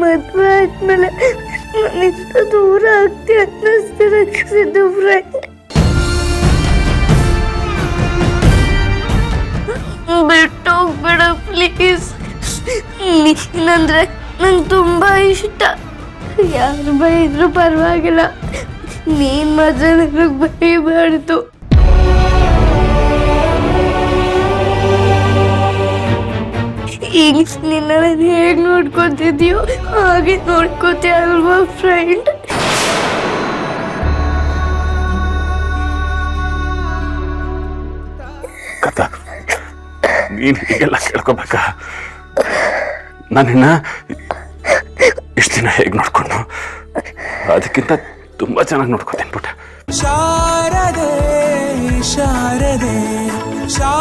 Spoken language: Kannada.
ಮದುವೆ ಆದ್ಮೇಲೆ ನನ್ನಿಂದ ದೂರ ಆಗ್ತಿ ಅನ್ನಿಸ್ತಿದೆ ಸಿದ್ದು ಫ್ರೆಂಡ್ ಬಿಟ್ಟು ಹೋಗ್ಬೇಡ ಪ್ಲೀಸ್ ನೀನಂದ್ರೆ ನಂಗೆ ತುಂಬಾ ಇಷ್ಟ ಯಾರು ಬೈದ್ರು ಪರವಾಗಿಲ್ಲ ನೀನ್ ಮಾತ್ರ ನನಗೆ ಬೈಬಾರ್ದು ಈಗ ನಿನ್ನ ಹೇಗೆ ನೋಡ್ಕೊತಿದ್ಯೋ ಹಾಗೆ ನೋಡ್ಕೋತೀಯ ಅಲ್ವಾ ಫ್ರೆಂಡ್ ಕಥ ನೀನು ಹೀಗೆಲ್ಲ ಕೇಳ್ಕೊಬೇಕಾ? ನಾನಿನ್ನ ಇಷ್ಟು ದಿನ ಹೇಗೆ ನೋಡ್ಕೊಂಡು ಅದಕ್ಕಿಂತ ತುಂಬ ಚೆನ್ನಾಗಿ ನೋಡ್ಕೊತೀನಿ ಪುಟ್ಟ. ಶಾರದೆ ಶಾರದೆ ಶಾ